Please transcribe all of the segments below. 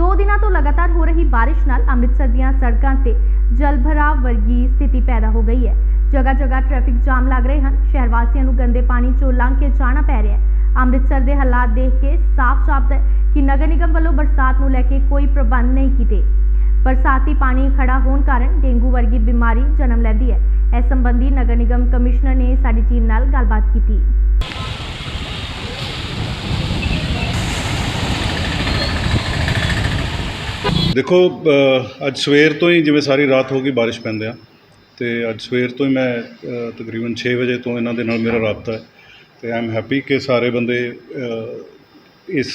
ਦੋ ਦਿਨਾਂ ਤੋਂ ਲਗਾਤਾਰ ਹੋ ਰਹੀ ਬਾਰਿਸ਼ ਨਾਲ ਅੰਮ੍ਰਿਤਸਰ ਦੀਆਂ ਸੜਕਾਂ ਤੇ ਜਲਭਰਾਵ ਵਰਗੀ ਸਥਿਤੀ ਪੈਦਾ ਹੋ ਗਈ ਹੈ। ਜਗ੍ਹਾ ਜਗ੍ਹਾ ਟ੍ਰੈਫਿਕ ਜਾਮ ਲੱਗ ਰਹੇ ਹਨ। ਸ਼ਹਿਰ ਵਾਸੀਆਂ ਨੂੰ ਗੰਦੇ ਪਾਣੀ ਚੋਂ ਲੰਘ ਕੇ ਜਾਣਾ ਪੈ ਰਿਹਾ ਹੈ। ਅੰਮ੍ਰਿਤਸਰ ਦੇ ਹਾਲਾਤ ਦੇਖ ਕੇ ਸਾਫ਼ ਜਾਪਦਾ ਹੈ ਕਿ ਨਗਰ ਨਿਗਮ ਵੱਲੋਂ ਬਰਸਾਤ ਨੂੰ ਲੈ ਕੇ ਕੋਈ ਪ੍ਰਬੰਧ ਨਹੀਂ ਕੀਤੇ। ਬਰਸਾਤੀ ਪਾਣੀ ਖੜਾ ਹੋਣ ਕਾਰਨ ਡੇਂਗੂ ਵਰਗੀ ਬਿਮਾਰੀ ਜਨਮ ਲੈਂਦੀ ਹੈ। ਇਸ ਸੰਬੰਧੀ ਨਗਰ ਨਿਗਮ ਕਮਿਸ਼ਨਰ ਨੇ ਸਾਡੀ ਟੀਮ ਨਾਲ ਗੱਲਬਾਤ ਕੀਤੀ। ਦੇਖੋ ਅੱਜ ਸਵੇਰ ਤੋਂ ਹੀ ਜਿਵੇਂ ਸਾਰੀ ਰਾਤ ਹੋ ਗਈ ਬਾਰਿਸ਼ ਪੈਂਦਿਆਂ ਤੇ ਅੱਜ ਸਵੇਰ ਤੋਂ ਹੀ ਮੈਂ ਤਕਰੀਬਨ 6 ਵਜੇ ਤੋਂ ਇਹਨਾਂ ਦੇ ਨਾਲ ਮੇਰਾ ਰਾਬਤਾ ਹੈ, ਤੇ ਆਈ ਐਮ ਹੈਪੀ ਕਿ ਸਾਰੇ ਬੰਦੇ ਇਸ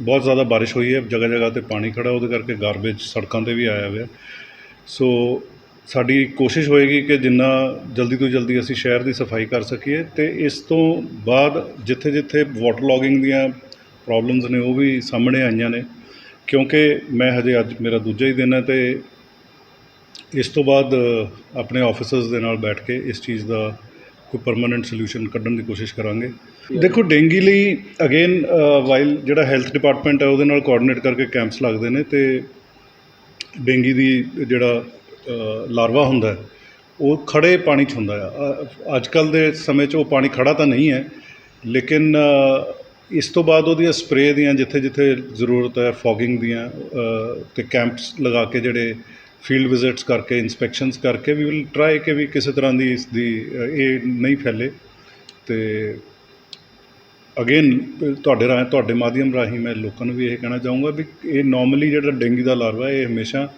ਬਹੁਤ ਜ਼ਿਆਦਾ ਬਾਰਿਸ਼ ਹੋਈ ਹੈ ਜਗ੍ਹਾ ਜਗ੍ਹਾ ਤੇ ਪਾਣੀ ਖੜਾ, ਉਹਦੇ ਕਰਕੇ ਗਾਰਬੇਜ ਸੜਕਾਂ ਤੇ ਵੀ ਆਇਆ ਹੋਇਆ। ਸੋ ਸਾਡੀ ਕੋਸ਼ਿਸ਼ ਹੋਏਗੀ ਕਿ ਜਿੰਨਾ ਜਲਦੀ ਤੋਂ ਜਲਦੀ ਅਸੀਂ ਸ਼ਹਿਰ ਦੀ ਸਫ਼ਾਈ ਕਰ ਸਕੀਏ, ਤੇ ਇਸ ਤੋਂ ਬਾਅਦ ਜਿੱਥੇ ਜਿੱਥੇ ਵਾਟਰ ਲੌਗਿੰਗ ਦੀਆਂ ਪ੍ਰੋਬਲਮਸ ਨੇ, ਉਹ ਵੀ ਸਾਹਮਣੇ ਆਈਆਂ ਨੇ ਕਿਉਂਕਿ ਮੈਂ ਹਜੇ ਅੱਜ ਮੇਰਾ ਦੂਜਾ ਹੀ ਦਿਨ ਹੈ ਤੇ ਇਸ ਤੋਂ ਬਾਅਦ ਆਪਣੇ ਆਫਿਸਰਸ ਦੇ ਨਾਲ ਬੈਠ ਕੇ ਇਸ ਚੀਜ਼ ਦਾ ਕੋਈ ਪਰਮਨੈਂਟ ਸੋਲੂਸ਼ਨ ਕੱਢਣ ਦੀ ਕੋਸ਼ਿਸ਼ ਕਰਾਂਗੇ। ਦੇਖੋ, ਡੇਂਗੀ ਲਈ ਅਗੇਨ ਵਾਈਲ ਜਿਹੜਾ ਹੈਲਥ ਡਿਪਾਰਟਮੈਂਟ ਹੈ ਉਹਦੇ ਨਾਲ ਕੋਆਰਡੀਨੇਟ ਕਰਕੇ ਕੈਂਪਸ ਲੱਗਦੇ ਨੇ ਤੇ ਡੇਂਗੀ ਦੀ ਜਿਹੜਾ ਲਾਰਵਾ ਹੁੰਦਾ ਉਹ ਖੜੇ ਪਾਣੀ 'ਚ ਹੁੰਦਾ ਆ ਅੱਜ ਕੱਲ ਦੇ ਸਮੇਂ 'ਚ ਉਹ ਪਾਣੀ ਖੜਾ ਤਾਂ ਨਹੀਂ ਹੈ, ਲੇਕਿਨ ਇਸ ਤੋਂ ਬਾਅਦ ਉਹਦੀਆਂ ਸਪਰੇਅ ਦੀਆਂ ਜਿੱਥੇ ਜਿੱਥੇ ਜ਼ਰੂਰਤ ਹੈ ਫੋਗਿੰਗ ਦੀਆਂ ਅ, ਤੇ ਕੈਂਪਸ ਲਗਾ ਕੇ ਜਿਹੜੇ ਫੀਲਡ ਵਿਜ਼ਿਟਸ ਕਰਕੇ ਇਨਸਪੈਕਸ਼ਨਸ ਕਰਕੇ ਵੀ ਵਿਲ ਟਰਾਈ ਕਿ ਵੀ ਕਿਸੇ ਤਰ੍ਹਾਂ ਦੀ ਇਸ ਦੀ ਇਹ ਨਹੀਂ ਫੈਲੇ। ਤੇ ਅਗੇਨ ਤੁਹਾਡੇ ਰਾਹੀਂ ਤੁਹਾਡੇ ਮਾਧਿਅਮ ਰਾਹੀਂ ਮੈਂ ਲੋਕਾਂ ਨੂੰ ਵੀ ਇਹ ਕਹਿਣਾ ਚਾਹੂੰਗਾ ਵੀ ਇਹ ਨਾਰਮਲੀ ਜਿਹੜਾ ਡੇਂਗੀ ਦਾ ਲਾਰਵਾ ਇਹ ਹਮੇਸ਼ਾ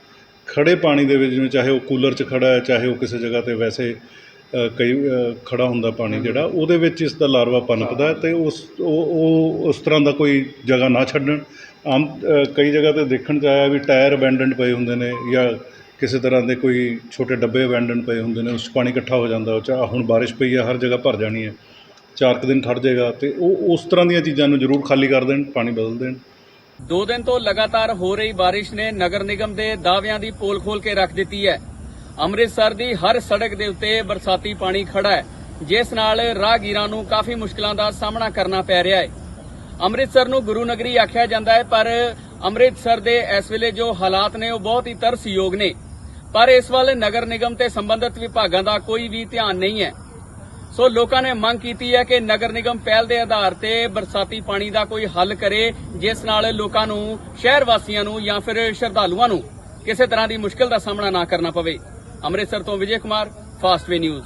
ਖੜੇ ਪਾਣੀ ਦੇ ਵਿੱਚ ਜਿਵੇਂ ਚਾਹੇ ਉਹ ਕੂਲਰ 'ਚ ਖੜਾ ਹੈ ਚਾਹੇ ਉਹ ਕਿਸੇ ਜਗ੍ਹਾ ਤੇ ਵੈਸੇ ਕਈ ਅ, ਖੜਾ ਹੁੰਦਾ ਪਾਣੀ ਜਿਹੜਾ ਉਹਦੇ ਵਿੱਚ ਇਸ ਦਾ ਲਾਰਵਾ ਪਨਪਦਾ ਹੈ ਤੇ ਉਸ ਉਹ ਉਸ ਤਰ੍ਹਾਂ ਦਾ ਕੋਈ ਜਗ੍ਹਾ ਨਾ ਛੱਡਣ। ਆਮ ਕਈ ਜਗ੍ਹਾ ਤੇ ਦੇਖਣ 'ਚ ਆਇਆ ਵੀ ਟਾਇਰ ਅਬੈਂਡਨਡ ਪਏ ਹੁੰਦੇ ਨੇ ਜਾਂ ਕਿਸੇ ਤਰ੍ਹਾਂ ਦੇ ਕੋਈ ਛੋਟੇ ਡੱਬੇ ਅਬੈਂਡਨ ਪਏ ਹੁੰਦੇ ਨੇ ਉਸ 'ਚ ਪਾਣੀ ਇਕੱਠਾ ਹੋ ਜਾਂਦਾ ਉਹ 'ਚ ਹੁਣ ਬਾਰਿਸ਼ ਪਈ ਹੈ ਹਰ ਜਗ੍ਹਾ ਭਰ ਜਾਣੀ ਹੈ। ਚਾਰ ਕੁ ਦਿਨ ਖੜ ਜਾਏਗਾ ਤੇ ਉਹ ਉਸ ਤਰ੍ਹਾਂ ਦੀਆਂ ਚੀਜ਼ਾਂ ਨੂੰ ਜ਼ਰੂਰ ਖਾਲੀ ਕਰ ਦੇਣ ਪਾਣੀ ਬਦਲ ਦੇਣ। ਦੋ ਦਿਨ ਤੋਂ ਲਗਾਤਾਰ ਹੋ ਰਹੀ ਬਾਰਿਸ਼ ਨੇ ਨਗਰ ਨਿਗਮ ਦੇ ਦਾਅਵਿਆਂ ਦੀ ਪੋਲ ਖੋਲ ਕੇ ਰੱਖ ਦਿੱਤੀ ਹੈ। ਅੰਮ੍ਰਿਤਸਰ ਦੀ ਹਰ ਸੜਕ ਦੇ ਉੱਤੇ ਬਰਸਾਤੀ ਪਾਣੀ ਖੜਾ ਹੈ, ਜਿਸ ਨਾਲ ਰਾਹਗੀਰਾਂ ਨੂੰ ਕਾਫੀ ਮੁਸ਼ਕਲਾਂ ਦਾ ਸਾਹਮਣਾ ਕਰਨਾ ਪੈ ਰਿਹਾ ਹੈ। ਅੰਮ੍ਰਿਤਸਰ ਨੂੰ ਗੁਰੂ ਨਗਰੀ ਆਖਿਆ ਜਾਂਦਾ ਹੈ, ਪਰ ਅੰਮ੍ਰਿਤਸਰ ਦੇ ਇਸ ਵੇਲੇ ਜੋ ਹਾਲਾਤ ਨੇ, ਉਹ ਬਹੁਤ ਹੀ ਤਰਸਯੋਗ ਨੇ। ਪਰ ਇਸ ਵੱਲ ਨਗਰ ਨਿਗਮ ਤੇ ਸੰਬੰਧਿਤ ਵਿਭਾਗਾਂ ਦਾ ਕੋਈ ਵੀ ਧਿਆਨ ਨਹੀਂ ਹੈ। ਸੋ ਲੋਕਾਂ ਨੇ ਮੰਗ ਕੀਤੀ ਹੈ ਕਿ ਨਗਰ ਨਿਗਮ ਪਹਿਲ ਦੇ ਆਧਾਰ ਤੇ ਬਰਸਾਤੀ ਪਾਣੀ ਦਾ ਕੋਈ ਹੱਲ ਕਰੇ, ਜਿਸ ਨਾਲ ਲੋਕਾਂ ਨੂੰ, ਸ਼ਹਿਰ ਵਾਸੀਆਂ ਨੂੰ ਜਾਂ ਫਿਰ ਸ਼ਰਧਾਲੂਆਂ ਨੂੰ ਕਿਸੇ ਤਰ੍ਹਾਂ ਦੀ ਮੁਸ਼ਕਲ ਦਾ ਸਾਹਮਣਾ ਨਾ ਕਰਨਾ ਪਵੇ। ਅੰਮ੍ਰਿਤਸਰ ਤੋਂ ਵਿਜੇ ਕੁਮਾਰ ਫਾਸਟਵੇ ਨਿਊਜ਼।